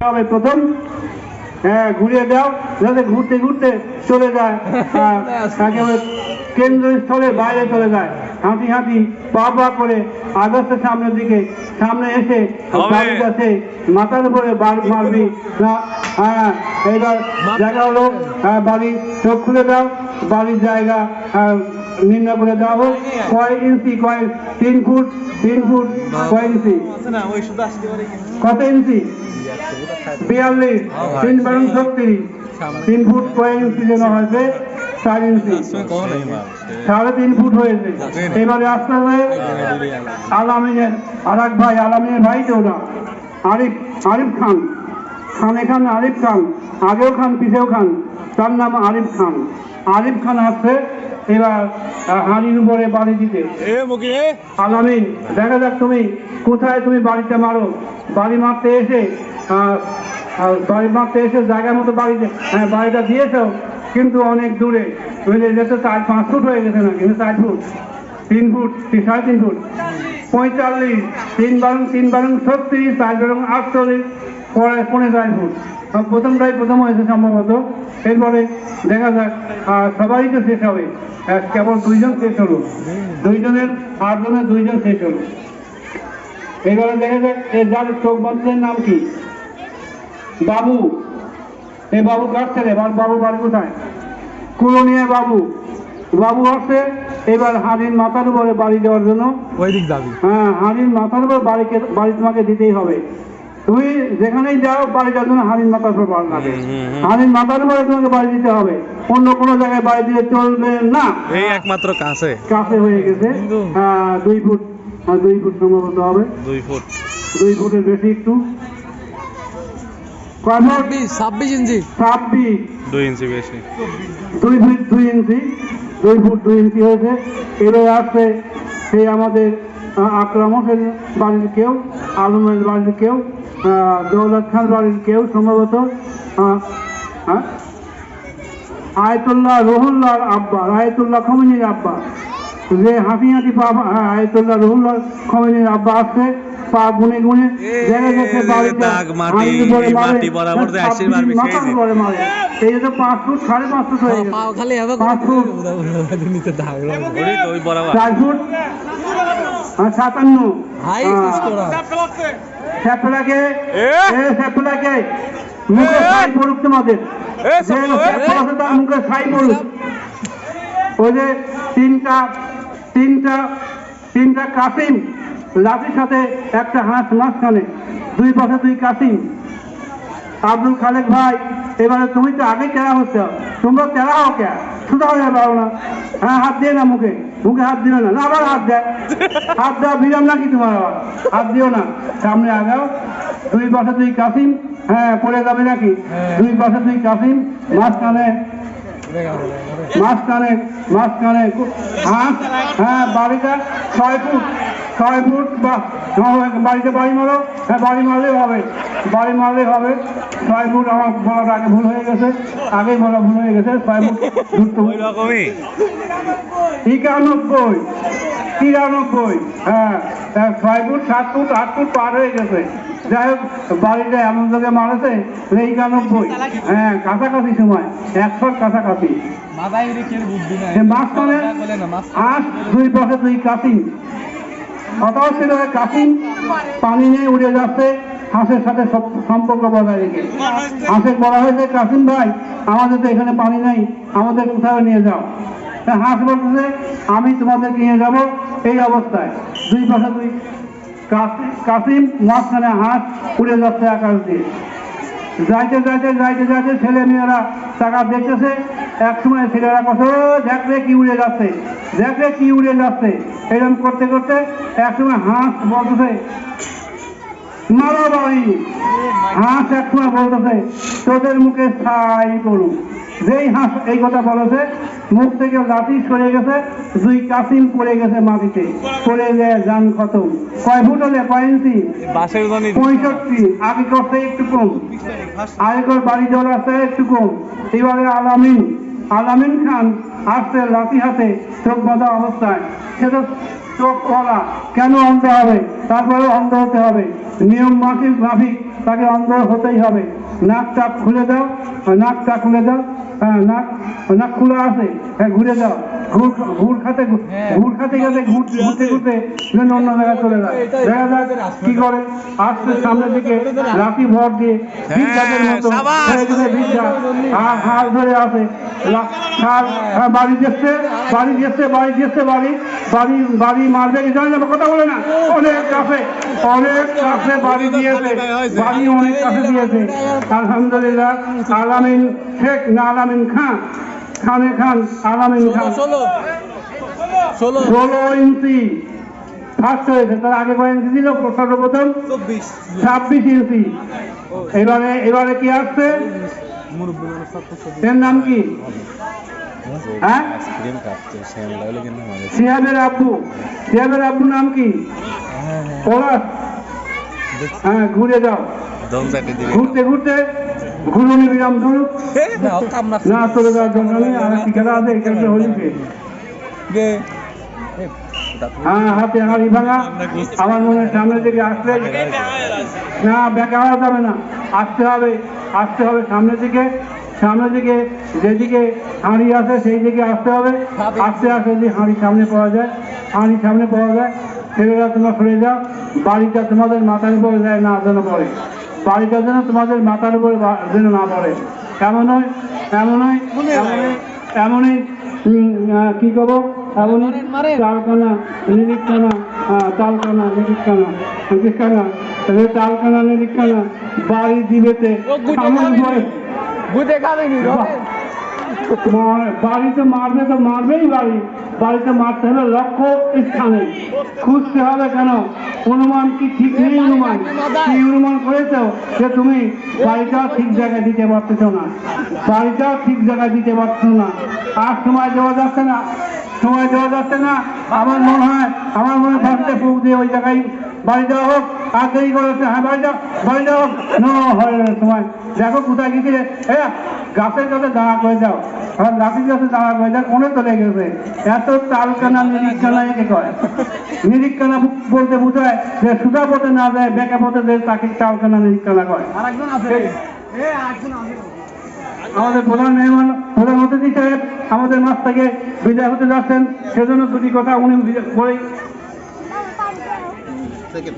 হবে প্রথম। হ্যাঁ ঘুরিয়ে দাও যাতে ঘুরতে ঘুরতে চলে যায়। একেবারে কেন্দ্রস্থলে বাইরে চলে যায়। হাঁটি হাঁটি পা পা করে আগস্টের সামনের দিকে সামনে এসে। কাছে মাথার উপরে মারবি। হ্যাঁ এবার জায়গা হলো হ্যাঁ, বাড়ি চোখ খুলে দাও বাড়ির জায়গা আহ, নির্ণয় করে দেওয়া হোক কয় ইঞ্চি কয় তিন ফুট তিন ফুট কয় ইঞ্চি? কত ইঞ্চি? বিয়াল্লিশ, তিন বারো ছত্রিশ তিন ফুট কয় ইঞ্চি যেন হয়েছে, চার ইঞ্চি। সাড়ে তিন ফুট হয়েছে। এবারে আস্তে আস্তে আলামিনের আর এক ভাই, আলামিনের ভাই তো ওরা আরিফ আরিফ খান। খানে খান আরিফ খান। আগেও খান, পিছেও খান। তার নাম আরিফ খান। আরিফ খান আসছে এবার হাঁড়ির উপরে বাড়ি দিতে। আলামিন দেখা যাক তুমি কোথায় তুমি বাড়িটা মারো। বাড়ি মারতে এসে বাড়ি মারতে এসে জায়গা মতো বাড়িতে হ্যাঁ বাড়িটা দিয়েছ কিন্তু অনেক দূরে। এটা চার পাঁচ ফুট হয়ে গেছে না কিন্তু চার ফুট তিন ফুট সাড়ে তিন ফুট। পঁয়তাল্লিশ, তিন বারং তিন বারং ছত্রিশ চার বারং আটচল্লিশ পরে পনেরো চার ফুট প্রথমটাই প্রথম হয়েছে সম্ভবত। এরপরে দেখা যাক সবাই তো শেষ হবে। কেবল দুইজন শেষ হলো। দুইজনের আটজনের দুইজন শেষ হলো। এবারে দেখা যাক যার চোখ বন্ধের নাম কি? বাবু। এ বাবু কার ছেলে? বাবু বাড়ি কোথায়? কুলনিয়া বাবু। বাবু আসছে এবার হাড়ির মাথার উপরে বাড়ি দেওয়ার জন্য ওই দিক যাবি। হ্যাঁ হাড়ির মাথার উপর বাড়িকে বাড়ি তোমাকে দিতেই হবে। তুমি যেখানেই যাও বাড়ি যাওয়ার জন্য হাড়ির মাথার উপর বাড়ি লাগে হাড়ির মাথার উপরে তোমাকে বাড়ি দিতে হবে। অন্য কোনো জায়গায় বাড়ি দিলে চলবে না। এই একমাত্র কাছে। কাছে হয়ে গেছে। হ্যাঁ, দুই ফুট। হ্যাঁ, দুই ফুট সম্ভবত হবে। দুই ফুট। দুই ফুটের বেশি একটু। ছাব্বিশ ছাব্বিশ ইঞ্চি। ছাব্বিশ। দুই ইঞ্চি বেশি। দুই ফুট দুই ইঞ্চি। দুই ফুট হয়েছে এবার আসছে সেই আমাদের আকরাম হোসেন বাড়ির কেউ আলমের বাড়ির কেউ দৌলত খান বাড়ির কেউ সম্ভবত? আয়তুল্লাহ রহুল্লাহর আব্বা, আয়তুল্লাহ খমিনীর আব্বা যে হাঁটি হাঁটি আয়তুল্লাহ রহুল্লাহ খমিনীর আব্বা আসছে পা গুনে গুনে দেখা বাড়িটা মাটি, মাটি বরাবর মারবি সেই যে। এই যে পাঁচ ফুট সাড়ে পাঁচ ফুট হয়ে গেছে। পাও খালি হবে পাঁচ ফুট। নিচে দাগ ওই তো ওই বরাবর। চার ফুট। সাতান্ন। হাই স্যাপলাকে এ? এ স্যাপলাকে মুখে ছাই পড়ুক তোমাদের। যে স্যাপলা, এ? স্যাপলা আছে তার মুখে ছাই পড়ুক। ওই যে তিনটা তিনটা তিনটা কাসিম লাঠির সাথে একটা হাঁস মাঝখানে দুই পাশে দুই কাসিম আব্দুল খালেক ভাই এবারে তুমি তো আগেই তেরা হচ্ছে। তোমরা তেরা হও কে? সুদা হয়ে পারো না। হ্যাঁ হাত দিয়ে না মুখে। মুখে হাত দিও না। না আবার হাত দেয়। হাত দেওয়া বিরাম নাকি তোমার আবার? হাত দিও না। সামনে আগাও। দুই পাশে দুই কাসিম হ্যাঁ পড়ে যাবে নাকি? দুই পাশে দুই কাসিম মাঝখানে। মাঝখানে মাঝখানে। হাঁস। হ্যাঁ বাড়িটা ছয় ফুট। ছয় ফুট বা বাড়িতে বাড়ি মারো হ্যাঁ বাড়ি মারলেই হবে বাড়ি মারলেই হবে। ছয় ফুট আমার বলাটা আগে ভুল হয়ে গেছে আগেই বলা ভুল হয়ে গেছে ছয় ফুট একানব্বই তিরানব্বই হ্যাঁ হ্যাঁ, ছয় ফুট সাত ফুট আট ফুট পার হয়ে গেছে। যাই হোক বাড়িটা এমন জায়গায় মারেছে একানব্বই হ্যাঁ কাছাকাছি সময় একশোর কাছাকাছি। মাঝখানে না দুই পাশে দুই কাসিম কথাও ছিল যে কাসিম পানি নিয়ে উড়ে যাচ্ছে, হাঁসের সাথে সম্পর্ক বজায় রেখে। হাঁসের বলা হয়েছে কাসিম ভাই, আমাদের তো এখানে পানি নাই, আমাদের কোথাও নিয়ে যাও? হাঁস বলতেছে, আমি তোমাদেরকে নিয়ে যাব এই অবস্থায়। দুই পাশে দুই কাসিম মাঝখানে হাঁস উড়ে যাচ্ছে আকাশ দিয়ে। যাইতে যাইতে যাইতে যাইতে ছেলে মেয়েরা টাকা দেখতেছে এক সময় ছেলেরা কত দেখলে কি উড়ে যাচ্ছে দেখলে কি উড়ে যাচ্ছে। এরকম করতে করতে এক সময় হাঁস বলতেছে মারো বাড়ি। হাঁস এক সময় বলতেছে তোদের মুখে ছাই পড়ুক। যেই হাঁস এই কথা বলেছে মুখ থেকে লাঠি সরে গেছে দুই কাসিম পড়ে গেছে মাটিতে। পড়ে যায় যান কত কয় ফুট হলে কয় ইঞ্চি? পঁয়ষট্টি। আগে করতে একটু কম। আগেকার বাড়ি যাওয়ার রাস্তায় একটু কম। এবারে আলামিন আলামিন খান আসছে লাঠি হাতে চোখ বাঁধা অবস্থায়। সে তো চোখওয়ালা, কেন অন্ধ হবে? তারপরেও অন্ধ হতে হবে। নিয়ম মাফিক মাফিক, তাকে অন্ধ হতেই হবে। নাকটা খুলে দাও, নাকটা খুলে দাও হ্যাঁ নাক নাক খুলে আসে হ্যাঁ ঘুরে দাও। ঘুর ঘুর খাতে ঘুর খাতে খাতে ঘুরতে ঘুরতে যেন অন্য জায়গায় চলে যায় দেখা যাক কি করে। আসতে সামনে থেকে রাতি ভর দিয়ে ভিক্ষাদের মতো। সাবাস। গেছে ভিক্ষা আর হাত ধরে আসে। লা- আর আর বাড়ি যাচ্ছে বাড়ি যাচ্ছে বাড়ি যাচ্ছে বাড়ি। বাড়ি বাড়ি মারবে কি জানি না কথা বলে না। অনেক কাছে অনেক কাছে বাড়ি দিয়েছে। বাড়ি অনেক কাছে দিয়েছে। আলহামদুলিল্লাহ আলামিন শেখ না আলামিন খান। খানে খান আলামিন খান। ষোলো ইঞ্চি ফার্স্ট হয়েছে তার আগে কয় ইঞ্চি ছিল? সর্বপ্রথম ছাব্বিশ ইঞ্চি। এবারে এবারে কি আসছে? এর নাম কি? হ্যাঁ? আব্বু। নাম কি? পলাশ হ্যাঁ। ঘুরে যাও। ঘুরতে ঘুরতে ঘুরুনি বিরাম ধরু না চলে যাওয়ার জন্য আর একটি খেলা আছে এই খেলতে হ্যাঁ হাতে হাড়ি ভাঙা আমার মনে হয় সামনের দিকে আসলে না বেকা হওয়া যাবে না আসতে হবে আসতে হবে সামনের দিকে সামনের দিকে যেদিকে হাঁড়ি আছে সেই দিকে আসতে হবে আস্তে আস্তে যদি হাঁড়ি সামনে পাওয়া যায় হাঁড়ি সামনে পাওয়া যায় ছেলেরা তোমরা সরে যাও। বাড়িটা তোমাদের মাথার উপরে যায় না যেন পড়ে বাড়িটা যেন তোমাদের মাথার উপরে যেন না পড়ে। এমন হয়? এমন হয়? এমনই এমনই কি করব? এমনই চালকানা নিরিক্ষানা আহ, চালকানা নিরিক্ষানা নিরিক্ষানা চালকানা নিরিক্ষানা বাড়ি দিবেতে মার- বাড়িতে মারবে তো মারবেই বাড়ি। বাড়িতে মারতে হলে লক্ষ্য স্থানে। খুঁজতে হবে কেন? অনুমান কি ঠিক নেই অনুমান? কি অনুমান করেছ যে তুমি বাড়িটা ঠিক জায়গায় দিতে পারতেছ না? বাড়িটাও ঠিক জায়গায় দিতে পারছ না। আর সময় দেওয়া যাচ্ছে না। সময় দেওয়া যাচ্ছে না। আমার মনে হয় আমার মনে হয় ফুক দিয়ে ওই জায়গায় বাড়ি দেওয়া হোক আর দেরি হ্যাঁ বাড়ি যাও বাড়ি যাও নো হয় সময় দেখো কোথায় গেছিলে এ গাছের কাছে দাঁড়া করে যাও। আর গাছের কাছে দাঁড়া করে যাও কোনে চলে গেছে। এত তালকানা নিরীক্ষানা একে কয়? নিরীক্ষানা বলতে বোঝায় যে সুদা পথে না যায় বেঁকা পথে যায় তাকে তালকানা নিরীক্ষানা কয়। আরেকজন আছে। আমাদের প্রধান মেহমান প্রধান অতিথি সাহেব আমাদের মাছ থেকে বিদায় হতে যাচ্ছেন। সেজন্য দুটি কথা উনি বলেই hasta.